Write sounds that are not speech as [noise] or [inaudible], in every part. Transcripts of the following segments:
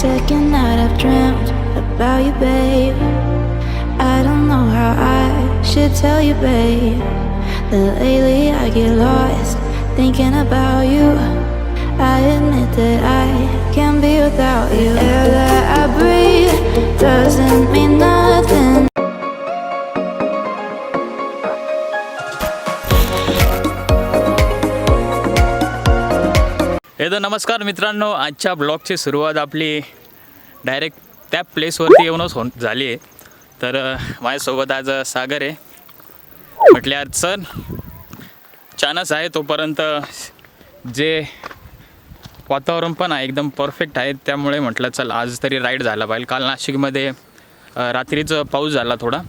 second night I've dreamt about you, babe. I don't know how I should tell you, babe. That lately I get lost thinking about you. I admit that I can't be without you. Air that I breathe doesn't नमस्कार मित्रांनो आजच्या ब्लॉगची सुरुवात आपली direct त्या प्लेसवरती येऊनच हो झाली आहे. तर माझ्यासोबत आज सागर आहे. म्हटले आज सर छानच आहे तोपर्यंत जे वातावरण पण आहे एकदम परफेक्ट आहे. त्यामुळे म्हटलं चल आज तरी राईड झाला पाहिजे. काल नाशिकमध्ये रात्रीचं पाऊस झाला थोडा.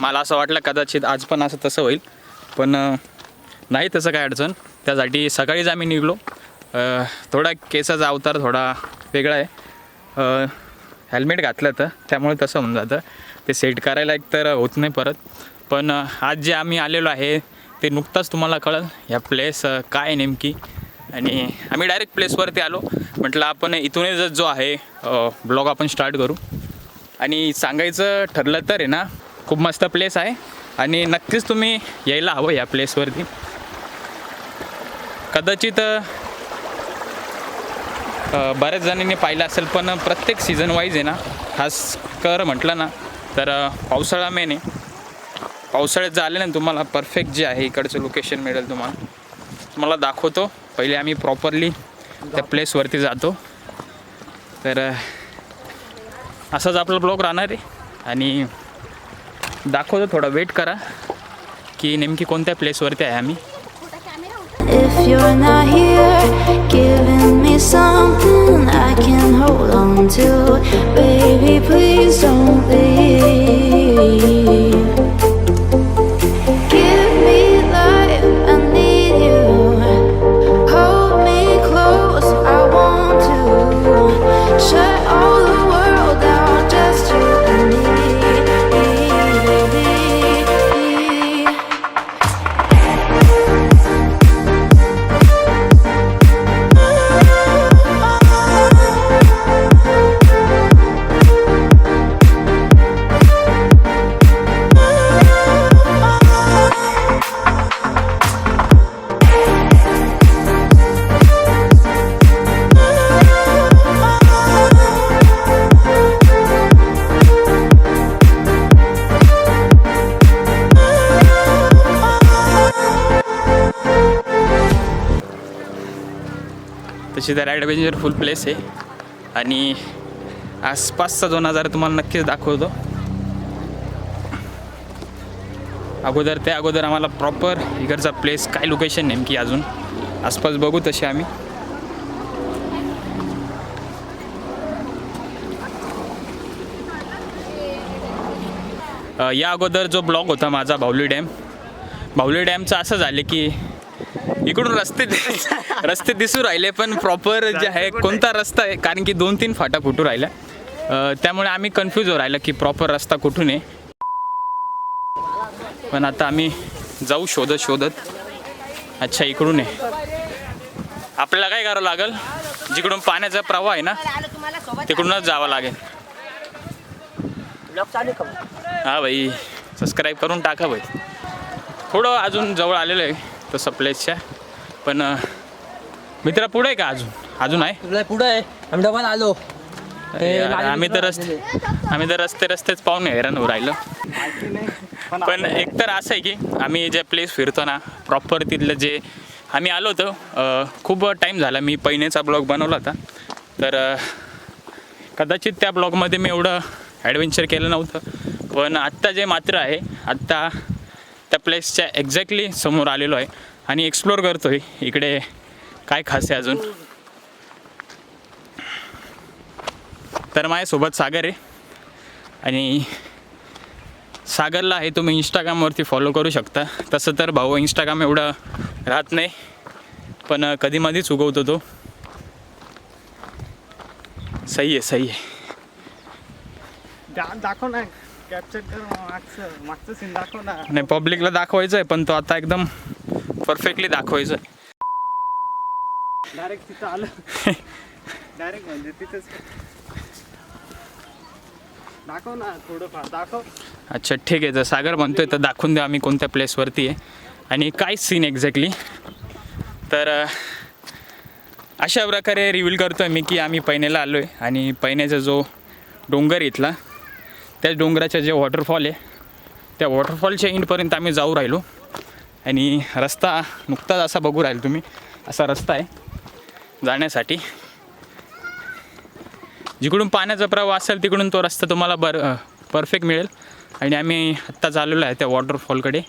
मला असं वाटलं कदाचित आज पण असं तसं होईल. पण नाही तसं काय अडचण. त्यासाठी सकाळीच आम्ही निघलो. थोडा केसाचा अवतार थोडा वेगळा आहे. हेल्मेट घातलं तर त्यामुळे तसं होऊन जातं. ते सेट करायला एक तर होत नाही परत. पण आज जे आम्ही आलेलो आहे ते नुकताच तुम्हाला कळेल या प्लेस काय नेमकी. आणि आम्ही डायरेक्ट प्लेसवरती आलो. म्हटलं आपण इथूनच जो आहे ब्लॉग आपण स्टार्ट करू. आणि सांगायचं ठरलं तर आहे ना खूप मस्त प्लेस आहे. आणि नक्कीच तुम्ही यायला हवं या प्लेसवरती कदाचित बऱ्याच जणांनी पाहिलं असेल पण प्रत्येक सीझन वाईज आहे ना खास कर म्हटलं ना तर पावसाळा मेन आहे. पावसाळ्यात जर ना तुम्हाला परफेक्ट जे आहे इकडचं लोकेशन मिळेल तुम्हाला. तुम्हाला दाखवतो पहिले आम्ही प्रॉपरली त्या प्लेसवरती जातो. तर असाच आपला ब्लॉग राहणार आहे. आणि दाखवतो थोडा वेट करा की नेमकी कोणत्या प्लेसवरती आहे आम्ही. Something I can hold on to, baby, please don't leave. तशी तर ॲडव्हेंचर फुल प्लेस आहे. आणि आसपासचा जो नजारा तुम्हाला नक्कीच दाखवतो. अगोदर त्या अगोदर आम्हाला प्रॉपर इकडचा प्लेस काय लोकेशन नेमकी अजून? आसपास बघू तसे आम्ही. या अगोदर जो ब्लॉग होता माझा बाहुली डॅम बाहुली डॅमचं असं झालं की इकडून रस्ते [laughs] रस्ते दिसू राहिले पण प्रॉपर जे आहे कोणता रस्ता आहे? कारण की दोन तीन फाटा फुटू राहिल्या. त्यामुळे आम्ही कन्फ्यूज हो राहिलं की प्रॉपर रस्ता कुठून आहे. पण आता आम्ही जाऊ शोधत शोधत. अच्छा इकडून आहे. आपल्याला काय करावं लागेल? जिकडून पाण्याचा प्रवाह आहे ना तिकडूनच जावं लागेल. हा भाई सबस्क्राईब करून टाका भाई. थोडं अजून जवळ आलेलं आहे तसं प्लेसच्या पण अं, मित्रा पुढे आहे का अजून? अजून आहे? तुला पुढं आहे. आम्ही डबल आलो ते यार, गाडी आम्ही तर पुढं रस्ते. आम्ही तर रस्ते रस्तेच पाहून हैराण होऊ राहिलं. पण एकतर असं आहे की आम्ही जे प्लेस फिरतो ना प्रॉपर तिथलं जे आम्ही आलो होतो अं, खूप टाईम झाला. मी पैनेचा ब्लॉग बनवला होता. तर अं, कदाचित त्या ब्लॉगमध्ये मी एवढं ॲडव्हेंचर केलं नव्हतं. पण आत्ता जे मात्र आहे आत्ता त्या प्लेसच्या एक्झॅक्टली समोर आलेलो आहे. आणि एक्सप्लोअर करतो आहे इकडे काय खास आहे अजून? तर माझ्यासोबत सागर आहे. आणि सागरला आहे तुम्ही इंस्टाग्रामवरती फॉलो करू शकता. तसं तर भाऊ इंस्टाग्राम एवढं राहत नाही पण कधी मधीच उगवतो तो. सही आहे सही आहे. दाखव ना. कॅप्चर कर मागचं मागचं सीन दाखव ना. नाही पब्लिकला दाखवायचं आहे पण तो आता एकदम परफेक्टली दाखवायचं. डायरेक्ट तिथं आलं. डायरेक्ट म्हणजे तिथंच. दाखव ना थोडंफार दाखव. अच्छा ठीक आहे. जर सागर म्हणतोय तर दाखवून द्या आम्ही कोणत्या प्लेसवरती आहे. आणि काय सीन एक्झॅक्टली तर अशा प्रकारे रिव्हील करतो आहे मी की आम्ही पैनेला आलो आहे आणि पैण्याचा जो डोंगर इथला त्या डोंगराच्या जे वॉटरफॉल आहे त्या वॉटरफॉलच्या इंडपर्यंत आम्ही जाऊ राहिलो. आणि रस्ता नुकताच असा बघू राहील तुम्ही असा रस्ता आहे जाण्यासाठी. जिकडून पाण्याचा प्रवाह असेल तिकडून तो रस्ता तुम्हाला बर परफेक्ट मिळेल. आणि आम्ही आत्ता चाललेलो आहे त्या वॉटरफॉलकडे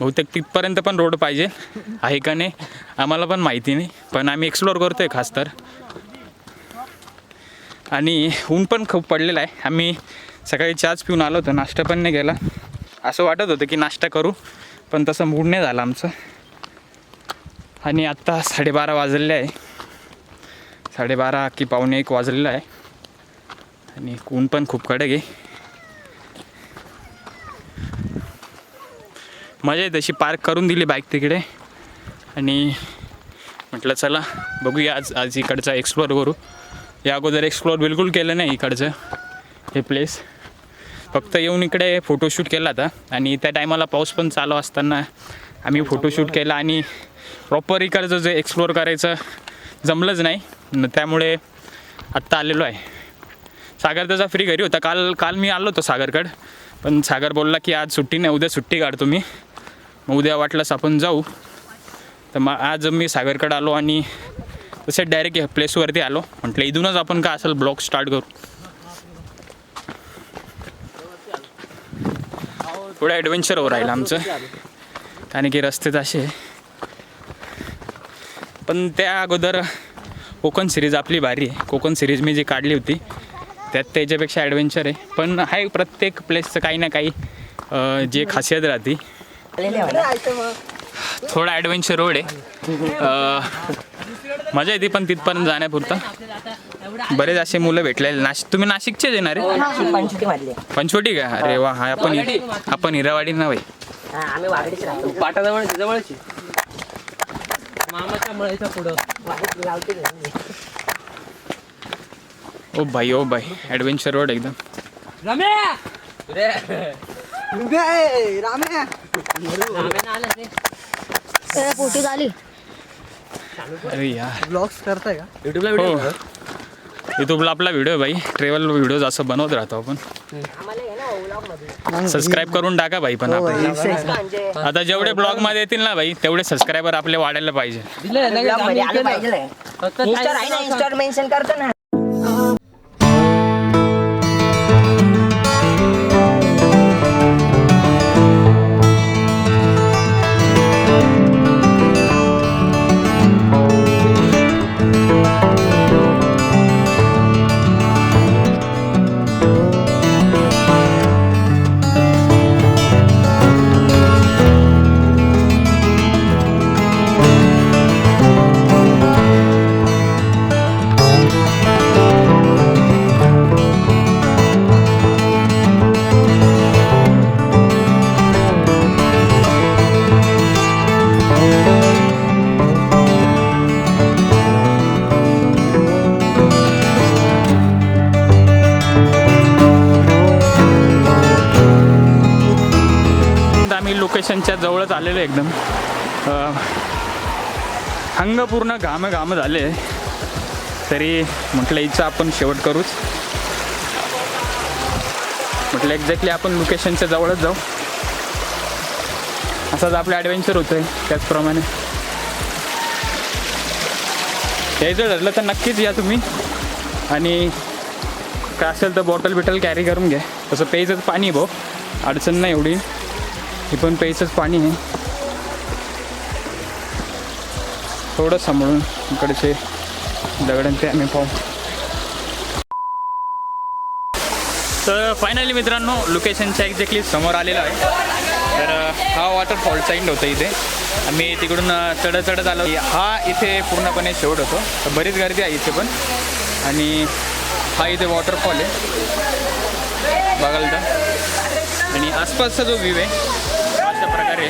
बहुतेक तिथपर्यंत पण रोड पाहिजे आहे का नाही आम्हाला पण माहिती नाही पण आम्ही एक्सप्लोअर करतो आहे खास तर. आणि ऊन पण खूप पडलेलं आहे. आम्ही सकाळी चहाच पिऊन आलो होतो नाश्ता पण नाही केला. असं वाटत होतं की नाश्ता करू. पण तसं मूड नाही झालं आमचं. आणि आत्ता साडेबारा वाजलेले आहे. साडेबारा की पावणे एक वाजलेलं आहे. आणि ऊन पण खूप कडक आहे. मजा आहे तशी पार्क करून दिली बाईक तिकडे. आणि म्हटलं चला बघूया आज आज इकडचा एक्सप्लोअर करू. या अगोदर एक्सप्लोअर बिलकुल केलं नाही इकडचं हे प्लेस फक्त येऊन इकडे फोटोशूट केला होता. आणि त्या टायमाला पाऊस पण चालू असताना आम्ही फोटोशूट केला आणि प्रॉपर इकडचं जे एक्सप्लोअर करायचं जमलंच नाही. त्यामुळे आत्ता आलेलो आहे. सागर त्याचा फ्री घरी होता. काल काल मी आलो होतो सागरकड. पण सागर बोलला की आज सुट्टी नाही उद्या सुट्टी काढतो मी. मग उद्या वाटलंच आपण जाऊ. तर मग आज मी सागरकडे आलो आणि तसे डायरेक्ट या प्लेसवरती आलो. म्हटलं इथूनच आपण काय असेल ब्लॉग स्टार्ट करू? थोडं ॲडव्हेंचर हो राहिलं आमचं. कारण की रस्ते असे. पण त्या अगोदर कोकण सिरीज आपली भारी आहे. कोकण सिरीज मी जी काढली होती त्यात त्याच्यापेक्षा ॲडव्हेंचर आहे. पण आहे प्रत्येक प्लेसचं काही ना काही जे खासियत राहते. थोडा ॲडव्हेंचर रोड आहे. मजा येते पण तिथपर्यंत जाण्यापुरतं. बरेच असे मुलं भेटलेले नाशिक तुम्ही नाशिकचेच येणार आहे पंचवटी का? अरे वा हा आपण आपण हिरावाडी ना भाई आम्ही वाकडीच राहतो. पाटाजवळ जवळची? मामाच्या मळायच्या पुढं. वाकडीत गावठी घरी. ओ भाई ओ भाई ॲडव्हेंचर रोड एकदम. पोटी झाली. अरे यार. ब्लॉग्स करताय का? युट्यूबला हो. व्हिडिओ युट्यूबला आपला व्हिडिओ भाई. ट्रॅव्हल व्हिडिओज असं बनवत राहतो आपण. हे सबस्क्राईब करून टाका भाई पण आपण. म्हणजे आता जेवढे ब्लॉगमध्ये येतील ना भाई तेवढे सबस्क्रायबर आपले वाढायला पाहिजे. फक्त आहे मेन्शन करतो ना. स्टेशनच्या जवळच आलेलं आहे एकदम. हंग अंग पूर्ण घाम घाम झाले. तरी म्हटलं इथं आपण शेवट करूच. म्हटलं एक्झॅक्टली आपण लोकेशनच्या जवळच जाऊ. असाच आपलं ॲडव्हेंचर होतं आहे त्याचप्रमाणे. यायचं ठरलं तर नक्कीच या तुम्ही. आणि काय असेल तर बॉटल बिटल कॅरी करून घ्या. तसं प्यायचंच पाणी भाऊ. अडचण नाही एवढी. हे पण प्यायचंच पाणी आहे. थोडं सांभाळून इकडचे दगडांचे आम्ही पाहू. तर फायनली मित्रांनो लोकेशनच्या एक्झॅक्टली समोर आलेलं आहे. तर हा वॉटरफॉल साईड होतं इथे. आम्ही तिकडून चढत चढत आलो. हा इथे पूर्णपणे शेवट होतो. तर बरीच गर्दी आहे इथे पण. आणि हा इथे वॉटरफॉल आहे. बघाल तर. आणि आसपासचा जो व्ह्यू आहे अशा प्रकारे.